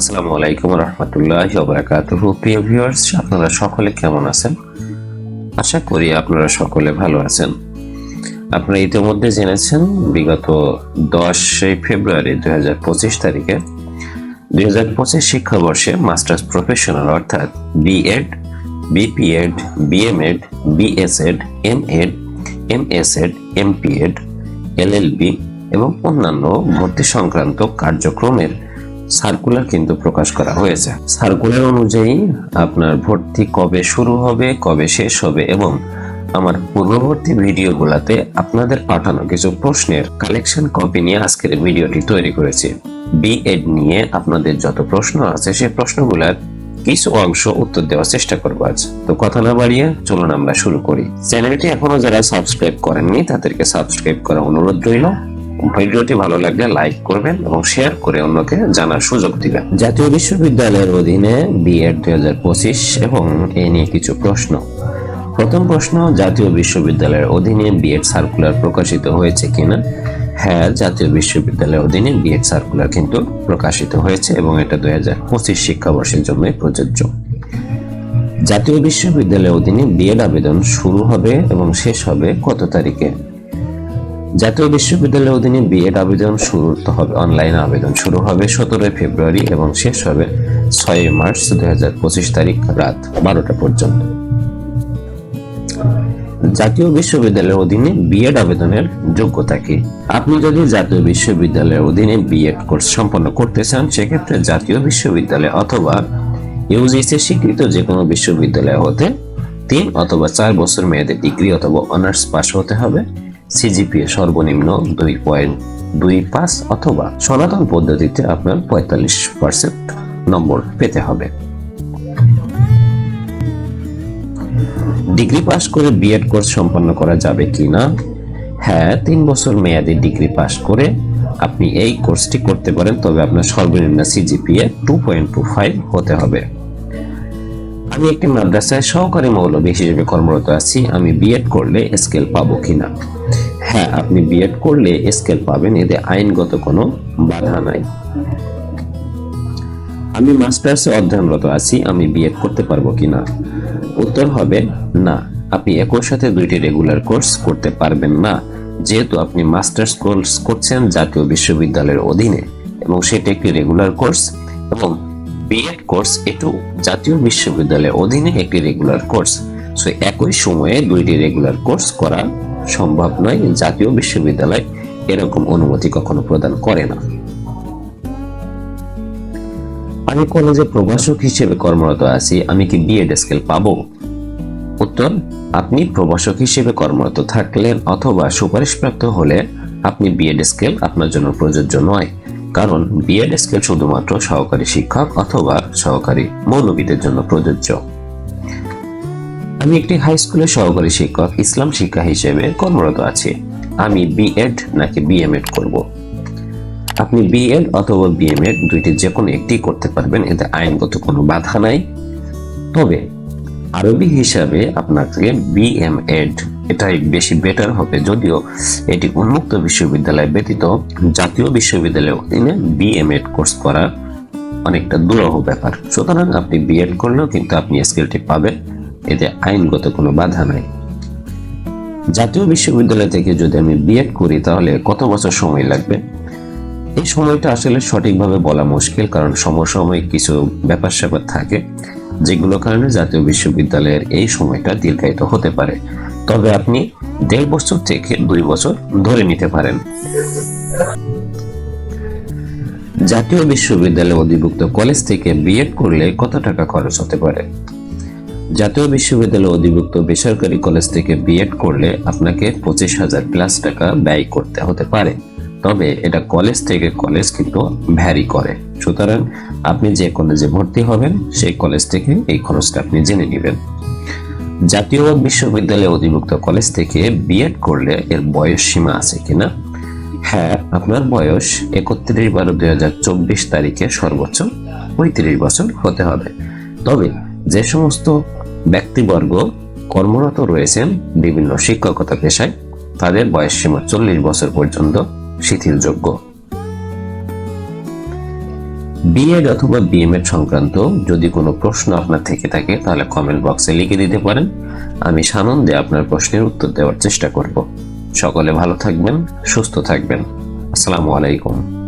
আসসালামু আলাইকুম রহমতুল্লাহ বারাকাতুহ। প্রিয় ভিউয়ার্স আপনারা সকলে কেমন আছেন? আশা করি আপনারা সকলে ভালো আছেন। আপনারা ইতিমধ্যে জেনেছেন, বিগত দশই ফেব্রুয়ারি দুই হাজার পঁচিশ তারিখে দুই হাজার পঁচিশ শিক্ষাবর্ষে মাস্টার্স প্রফেশনাল অর্থাৎ BEd BPEd BMEd BSEd MEd MSEd MPEd LLB এবং অন্যান্য ভর্তি সংক্রান্ত কার্যক্রমের সার্কুলার কিন্তু প্রকাশ করা হয়েছে। সার্কুলার অনুযায়ী আপনার ভর্তি কবে শুরু হবে, কবে শেষ হবে এবং আমার পূর্ববর্তী ভিডিওগুলোতে আপনাদের পাঠানো কিছু প্রশ্নের কালেকশন কপি নিয়ে আজকের ভিডিওটি তৈরি করেছি। বিএড নিয়ে আপনাদের যত প্রশ্ন আছে সেই প্রশ্নগুলোর কিছু অংশ উত্তর দেওয়ার চেষ্টা করব আজ। তো কথা না বাড়িয়ে চলুন আমরা শুরু করি। চ্যানেলটি এখনও যারা সাবস্ক্রাইব করেননি, তাদেরকে সাবস্ক্রাইব করা অনুরোধ রইল। ভিডিওটি ভালো লাগলে লাইক করবেন এবং শেয়ার করে অন্যকে জানার সুযোগ দিবেন। জাতীয় বিশ্ববিদ্যালয়ের অধীনে বিএড দুই হাজার পঁচিশ এবং এ নিয়ে কিছু প্রশ্ন। প্রথম প্রশ্ন, জাতীয় বিশ্ববিদ্যালয়ের অধীনে বিএড সার্কুলার প্রকাশিত হয়েছে কিনা? হ্যাঁ জাতীয় বিশ্ববিদ্যালয়ের অধীনে বিএড সার্কুলার কিন্তু প্রকাশিত হয়েছে এবং এটা দুই হাজার পঁচিশ শিক্ষাবর্ষের জন্যই প্রযোজ্য। জাতীয় বিশ্ববিদ্যালয়ের অধীনে বিএড আবেদন শুরু হবে এবং শেষ হবে কত তারিখে? জাতীয় বিশ্ববিদ্যালয়ের অধীনে বিএড আবেদন শুরু হবে, অনলাইন আবেদন শুরু হবে সতেরোই ফেব্রুয়ারি এবং শেষ হবে ছয়ই মার্চ দুই হাজার পঁচিশ তারিখ রাত বারোটা পর্যন্ত। জাতীয় বিশ্ববিদ্যালয়ের অধীনে বিএড আবেদনের যোগ্যতা কি? আপনি যদি জাতীয় বিশ্ববিদ্যালয়ের অধীনে বিএড কোর্স সম্পন্ন করতে চান, সেক্ষেত্রে জাতীয় বিশ্ববিদ্যালয় অথবা ইউজিসি স্বীকৃত যে কোনো বিশ্ববিদ্যালয় হতে তিন অথবা চার বছর মেয়াদে ডিগ্রি অথবা অনার্স পাস হতে হবে। সিজিপিএ সর্বনিম্ন দুই পয়েন্ট দুই পাঁচ অথবা সনাতন পদ্ধতিতে আপনার পঁয়তাল্লিশ পার্সেন্ট নম্বর পেতে হবে। ডিগ্রি পাস করে বিএড কোর্স সম্পন্ন করা যাবে কি না? হ্যাঁ তিন বছর মেয়াদি ডিগ্রি পাস করে আপনি এই কোর্সটি করতে পারেন, তবে আপনার সর্বনিম্ন CGPA two point two five হতে হবে। আমি একটি মাদ্রাসায় সহকারী মৌলবী হিসেবে কর্মরত আছি। আমি বিএড করলে স্কেল পাবো কিনা? হ্যাঁ আপনি বিএড করলে স্কেল পাবেন, এতে আইনগত কোনো বাধা নাই। আমি মাস্টার্সে অধ্যয়নরত আছি, আমি বিএড করতে পারব কিনা? উত্তর হবে না। আপনি একই সাথে দুইটি রেগুলার কোর্স করতে পারবেন না। যেহেতু আপনি মাস্টার্স কোর্স করছেন জাতীয় বিশ্ববিদ্যালয়ের অধীনে, এবং সেটি একটি রেগুলার কোর্স এবং বিএড কোর্স এটু জাতীয় বিশ্ববিদ্যালয়ের অধীনে একটি রেগুলার কোর্স সো একই সময়ে দুইটি রেগুলার কোর্স করা সম্ভব নয়। জাতীয় বিশ্ববিদ্যালয় এরকম অনুমতি কখনো প্রদান করে না। আমি কলেজে প্রভাষক হিসেবে কর্মরত আছি। আমি কি বিএড স্কেল পাবো? উত্তর, আপনি প্রভাষক হিসেবে কর্মরত থাকলেন অথবা সুপারিশপ্রাপ্ত হলে আপনি বিএড স্কেল আপনার জন্য প্রযোজ্য নয়। কারণ বিএড স্কেল শুধুমাত্র সহকারী শিক্ষক অথবা সহকারী মৌলবীদের জন্য প্রযোজ্য। আমি একটি হাই স্কুলের সহকারী শিক্ষক, ইসলাম শিক্ষা হিসেবে কর্মরত আছি। আমি বিএড নাকি বিএমএড করব। আপনি বিএড অথবা বিএমএড দুইটি যে কোনো একটি করতে পারবেন, এতে আইনগত কোনো বাধা নাই। তবে আরবি হিসাবে আপনাকে বিএমএড এটাই বেশি বেটার হবে। যদিও এটি উন্মুক্ত বিশ্ববিদ্যালয় ব্যতীত জাতীয় বিশ্ববিদ্যালয়ের অধীনে বিএমএড কোর্স করা অনেকটা দুরহ ব্যাপার। সুতরাং আপনি বিএড করলেও কিন্তু আপনি স্কিলটি পাবেন, এতে আইনগত কোনো বাধা নাই। জাতীয় বিশ্ববিদ্যালয় থেকে যদি আমি বিএড করি, তাহলে কত বছর সময় লাগবে? এই সময়টা আসলে সঠিকভাবে বলা মুশকিল, কারণ সমসাময়িক কিছু ব্যাপার স্যাপার থাকে। যেগুলো কারণে জাতীয় বিশ্ববিদ্যালয়ের এই সময়টা দীর্ঘায়িত হতে পারে। তবে আপনি দেড় বছর থেকে দুই বছর ধরে নিতে পারেন। জাতীয় বিশ্ববিদ্যালয়ে অধিভুক্ত কলেজ থেকে বিএড করলে কত টাকা খরচ হতে পারে? জাতীয় বিশ্ববিদ্যালয়ে অধিভুক্ত বেসরকারি কলেজ থেকে বিএড করলে আপনাকে পঁচিশ হাজার প্লাস টাকা ব্যয় করতে হতে পারে। তবে এটা কলেজ থেকে কলেজ কিন্তু ভ্যারি করে। সুতরাং আপনি যে কলেজে ভর্তি হবেন, সেই কলেজ থেকে এই খরচটা আপনি জেনে নেবেন। জাতীয় বিশ্ববিদ্যালয়ে অধিভুক্ত কলেজ থেকে বিএড করলে এর বয়স সীমা আছে কিনা হ্যাঁ আপনার বয়স একত্রিশ বারো দুই হাজার চব্বিশ তারিখে সর্বোচ্চ পঁয়ত্রিশ বছর হতে হবে। তবে যে সমস্ত ব্যক্তিবর্গ কর্মরত রয়েছেন বিভিন্ন শিক্ষকতা পেশায়, তাদের বয়স সীমা চল্লিশ বছর পর্যন্ত শিথিলযোগ্য। বিএড অথবা বিএমএড সংক্রান্ত যদি কোনো প্রশ্ন আপনার থেকে থাকে, তাহলে কমেন্ট বক্সে লিখে দিতে পারেন। আমি সানন্দে আপনার প্রশ্নের উত্তর দেওয়ার চেষ্টা করব। সকলে ভালো থাকবেন, সুস্থ থাকবেন। আসসালামু আলাইকুম।